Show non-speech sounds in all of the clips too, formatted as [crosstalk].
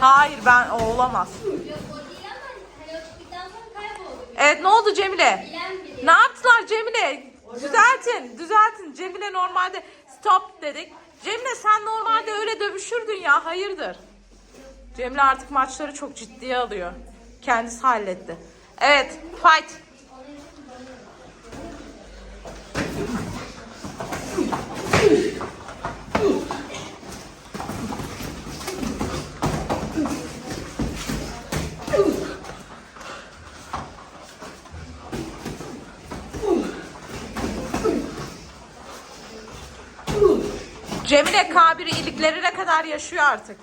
Hayır ben o olamaz. Evet ne oldu Cemile? Ne yaptılar Cemile? Düzeltin, düzeltin. Cemile normalde stop dedik. Cemile sen normalde öyle dövüşürdün ya, hayırdır? Cemile artık maçları çok ciddiye alıyor. Kendisi halletti. Evet, fight. Cemile K1 iliklerine kadar yaşıyor artık.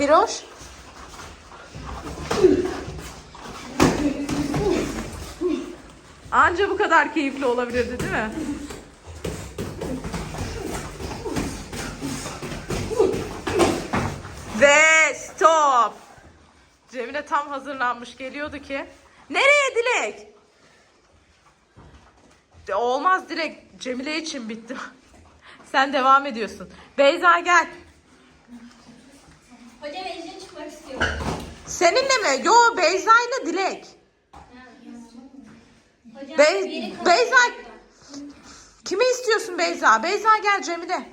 Hiroş. Anca bu kadar keyifli olabilirdi değil mi? Ve stop. Cemile tam hazırlanmış geliyordu ki. Nereye Dilek? De- Olmaz Dilek. Cemile için bitti. [laughs] Sen devam ediyorsun. Beyza gel. Hocam eline çıkmak istiyorum. Seninle mi? Yo Beyza ile Dilek. Hocam Be-. Beyza. Kimi istiyorsun Beyza? Beyza gel Cemile.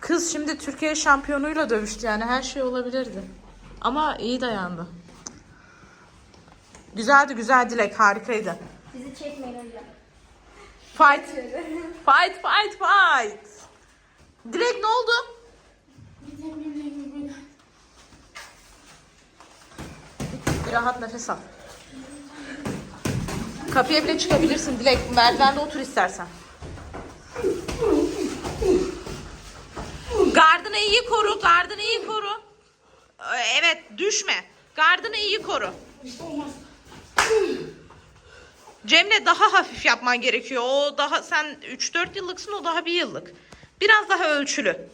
Kız şimdi Türkiye şampiyonuyla dövüştü yani her şey olabilirdi. Ama iyi dayandı. Güzeldi güzel Dilek harikaydı. Bizi çekmeyin hocam. Fight. Fight fight fight. Dilek ne oldu? Bir rahat nefes al. Kapıya bile çıkabilirsin Dilek. Merdivende otur istersen. Gardını iyi koru. Gardını iyi koru. Evet düşme. Gardını iyi koru. Cemre daha hafif yapman gerekiyor. O daha sen 3-4 yıllıksın o daha bir yıllık. Biraz daha ölçülü.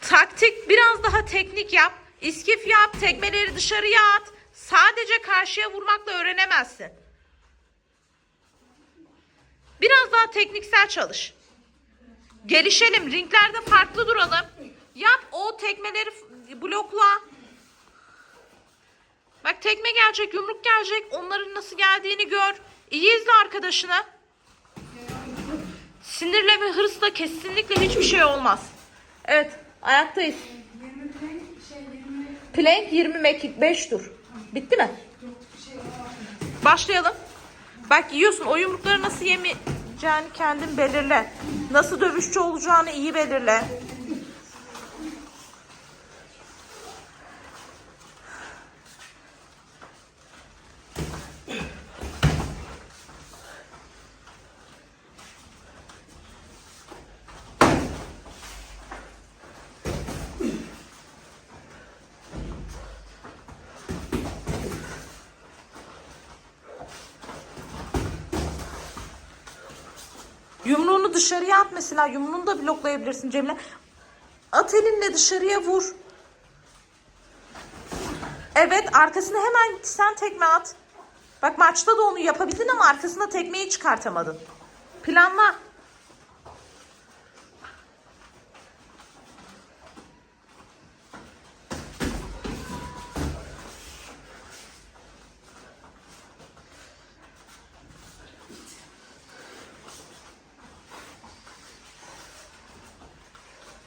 Taktik biraz daha teknik yap. İskif yap, tekmeleri dışarıya at. Sadece karşıya vurmakla öğrenemezsin. Biraz daha tekniksel çalış. Gelişelim, ringlerde farklı duralım. Yap o tekmeleri blokla. Bak tekme gelecek, yumruk gelecek. Onların nasıl geldiğini gör. İyi izle arkadaşını. Sinirle ve hırsla kesinlikle hiçbir şey olmaz. Evet, ayaktayız. Plank 20 mekik 5 dur. Bitti mi? Başlayalım. Bak yiyorsun o yumrukları nasıl yemeyeceğini kendin belirle. Nasıl dövüşçü olacağını iyi belirle. Yumruğunu dışarıya at mesela. Yumruğunu da bloklayabilirsin Cemile. At elinle dışarıya vur. Evet arkasına hemen sen tekme at. Bak maçta da onu yapabildin ama arkasına tekmeyi çıkartamadın. Planla.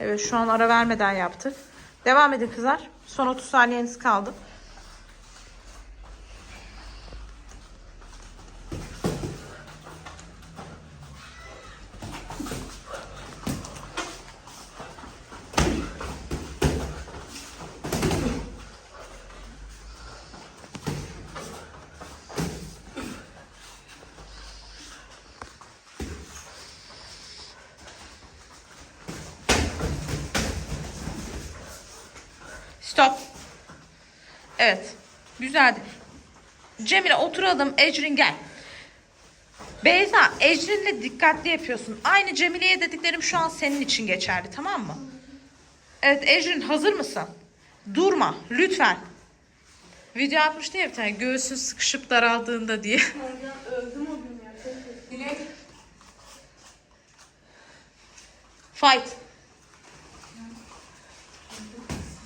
Evet şu an ara vermeden yaptık. Devam edin kızlar. Son 30 saniyeniz kaldı. Stop. Evet. Güzeldi. Cemile oturalım. Ecrin gel. Beyza, Ecrin'le dikkatli yapıyorsun. Aynı Cemile'ye dediklerim şu an senin için geçerli tamam mı? Evet Ecrin hazır mısın? Durma lütfen. Video atmıştı ya bir tane göğsün sıkışıp daraldığında diye. Öldüm o gün ya. Fight.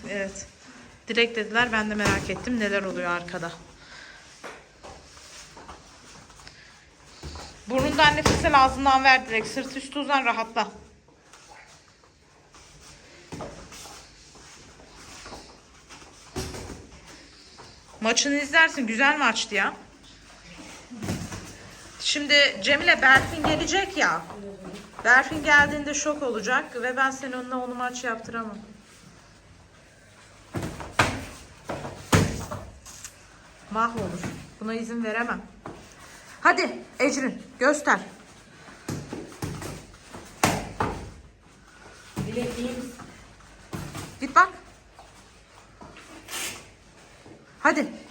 Evet. Direkt dediler ben de merak ettim neler oluyor arkada. Burnundan nefes al ağzından ver direkt. Sırt üstü uzan rahatla. Maçını izlersin. Güzel maçtı ya. Şimdi Cemile Berfin gelecek ya. Berfin geldiğinde şok olacak ve ben senin onunla onu maç yaptıramam. Mahvolur. Buna izin veremem. Hadi Ecrin göster. Git bak. Hadi.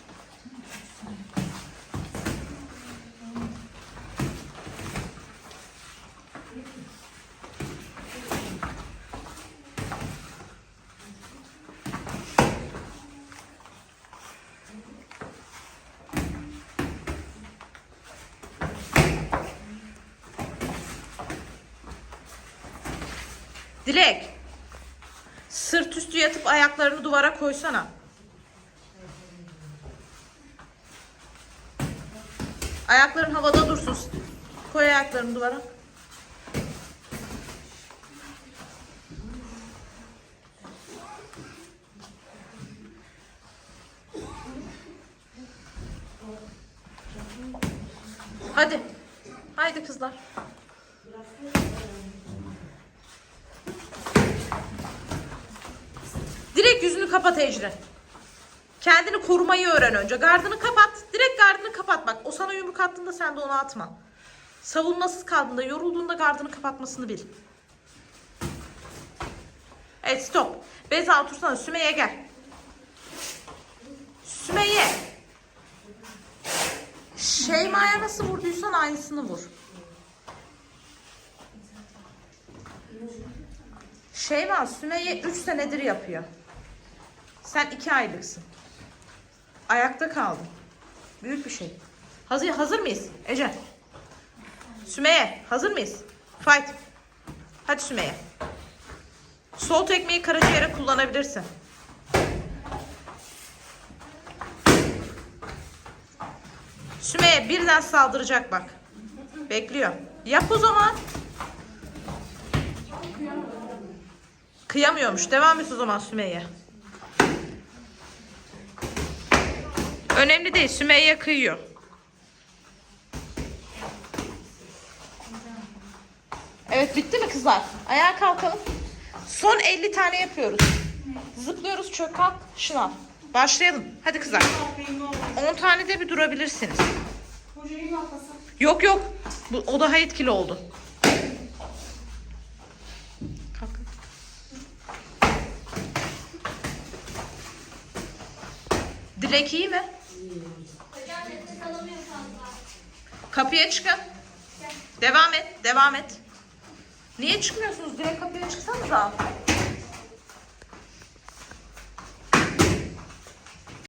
Dilek. Sırt üstü yatıp ayaklarını duvara koysana. Ayakların havada dursun. Koy ayaklarını duvara. Hadi. Haydi kızlar. Direkt yüzünü kapat Ecrin. Kendini korumayı öğren önce. Gardını kapat. Direkt gardını kapat. Bak o sana yumruk attığında sen de onu atma. Savunmasız kaldığında, yorulduğunda gardını kapatmasını bil. Evet stop. Beyza otursana. Sümeyye gel. Sümeyye. Şeyma'ya nasıl vurduysan aynısını vur. Şeyma Sümeyye 3 senedir yapıyor. Sen 2 aylıksın. Ayakta kaldın. Büyük bir şey. Hazır hazır mıyız? Ece. Sümeyye hazır mıyız? Fight. Hadi Sümeyye. Sol tekmeyi karaciğere kullanabilirsin. Sümeyye birden saldıracak bak. Bekliyor. Yap o zaman. Kıyamıyormuş. Devam et o zaman Sümeyye. Önemli değil. Sümeyye kıyıyor. Evet bitti mi kızlar? Ayağa kalkalım. Son 50 tane yapıyoruz. Zıplıyoruz çök kalk şınav. Başlayalım. Hadi kızlar. 10 tane de bir durabilirsiniz. Yok yok. Bu, o daha etkili oldu. Kalk. Dilek iyi mi? Kapıya çıkın. Devam et, devam et. Niye çıkmıyorsunuz? Direkt kapıya çıksanıza.